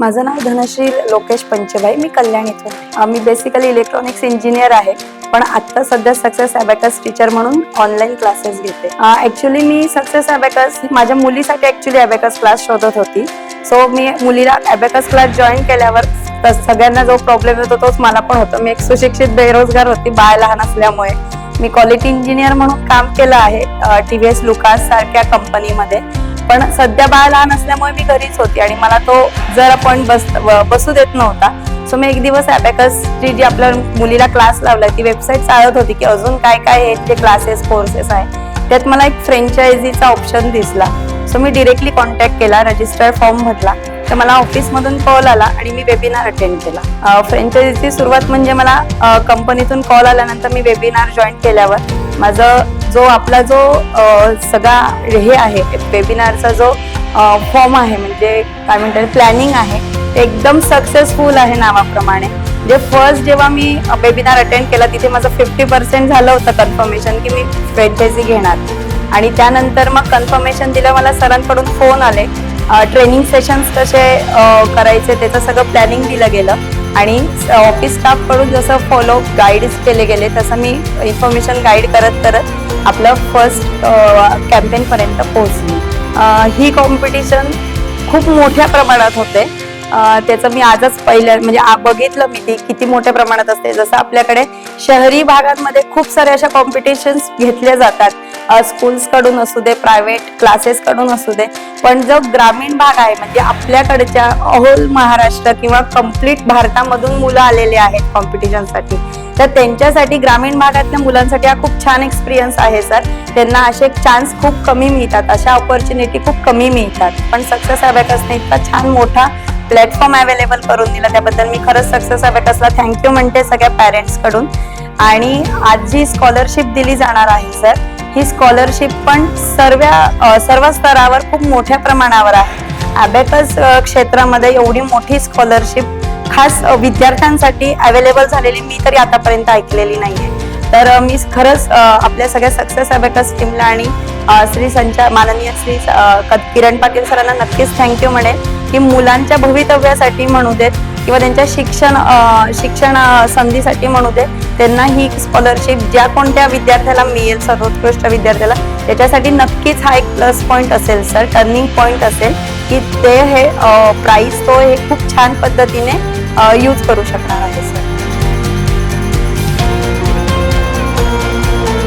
माझं नाव धनश्री लोकेश पंचबाई मी कल्याणीतून आहे. मी basically electronics engineer आहे पण आत्ता सध्या सक्सेस अबॅकस टीचर म्हणून ऑनलाईन क्लासेस घेते. ॲक्च्युली मी सक्सेस अबॅकस माझ्या मुलीसाठी ॲक्च्युली अबॅकस क्लास शोधत होती. सो मी मुलीला अबॅकस क्लास जॉईन केल्यावर सगळ्यांना जो प्रॉब्लेम येतो तोच मला पण होतो. मी एक सुशिक्षित बेरोजगार होती बाळ लहान असल्यामुळे. मी क्वालिटी इंजिनियर म्हणून काम केलं आहे टी व्ही एस लुकास सारख्या कंपनीमध्ये पण सध्या बाळ लहान असल्यामुळे मी घरीच होती आणि मला तो जर आपण बस बसू देत नव्हता. सो मी एक दिवस ॲपॅकसची जी आपल्या मुलीला क्लास लावला ती वेबसाईट चालत होती की अजून काय काय आहेत ते क्लासेस कोर्सेस आहे त्यात मला एक फ्रँचायझीचा ऑप्शन दिसला. सो मी डिरेक्टली कॉन्टॅक्ट केला रजिस्टर फॉर्म भरला. तर मला ऑफिसमधून कॉल आला आणि मी वेबिनार अटेंड केला. फ्रँचायझीची सुरुवात म्हणजे मला कंपनीतून कॉल आल्यानंतर मी वेबिनार जॉईन केल्यावर माझं जो आपला जो सगळा हे आहे वेबिनारचा जो फॉर्म आहे म्हणजे काय म्हणतात प्लॅनिंग आहे ते एकदम सक्सेसफुल आहे नावाप्रमाणे. म्हणजे जे फर्स्ट जेव्हा मी वेबिनार अटेंड केला तिथे माझं फिफ्टी पर्सेंट झालं होतं कन्फर्मेशन की मी फ्रँचायझी घेणार. आणि त्यानंतर मग कन्फर्मेशन दिलं मला सरांकडून फोन आले ट्रेनिंग सेशन्स कसे करायचे त्याचं सगळं प्लॅनिंग दिलं गेलं. आणि ऑफिस स्टाफकडून जसं फॉलो गाईड्स केले गेले तसं मी इन्फॉर्मेशन गाईड करत करत आपलं फर्स्ट कॅम्पेनपर्यंत पोहोचली. ही कॉम्पिटिशन खूप मोठ्या प्रमाणात होते. त्याचं मी आजच पहिलं म्हणजे बघितलं मी ती किती मोठ्या प्रमाणात असते. जसं आपल्याकडे शहरी भागांमध्ये खूप साऱ्या अशा कॉम्पिटिशन्स घेतल्या जातात. स्कूल्सकडून असू दे प्रायव्हेट क्लासेस कडून असू दे. पण जो ग्रामीण भाग आहे म्हणजे आपल्याकडच्या होल महाराष्ट्र किंवा कंप्लीट भारतामधून मुलं आलेले आहेत कॉम्पिटिशनसाठी तर त्यांच्यासाठी ग्रामीण भागातल्या मुलांसाठी हा खूप छान एक्सपिरियन्स आहे सर त्यांना असे चान्स खूप कमी मिळतात अशा ऑपॉर्च्युनिटी खूप कमी मिळतात. पण सक्सेस अबॅकसने इतका छान मोठा प्लॅटफॉर्म अवेलेबल करून दिला. त्याबद्दल मी खरंच सक्सेस अबॅकसला थँक्यू म्हणते सगळ्या पॅरेंट्सकडून आणि आज जी स्कॉलरशिप दिली जाणार आहे सर ही स्कॉलरशिप पण सर्व सर्व स्तरावर खूप मोठ्या प्रमाणावर आहे. अबॅकस क्षेत्रामध्ये एवढी मोठी स्कॉलरशिप खास विद्यार्थ्यांसाठी अवेलेबल झालेली मी तरी आतापर्यंत ऐकलेली नाहीये. तर मी खरंच आपल्या सगळ्या सक्सेस अबॅकस टीमला आणि श्री संचा माननीय श्री क- किरण पाटील सरांना नक्कीच थँक्यू म्हणेल की मुलांच्या भवितव्यासाठी म्हणू देत किंवा त्यांच्या शिक्षण शिक्षण संधीसाठी म्हणू देत त्यांना ही स्कॉलरशिप ज्या कोणत्या विद्यार्थ्याला मिळेल सर्वोत्कृष्ट विद्यार्थ्याला त्याच्यासाठी नक्कीच हा एक प्लस पॉईंट असेल सर टर्निंग पॉईंट असेल की ते हे प्राईस तो हे खूप छान पद्धतीने यूज करू शकणार आहे सर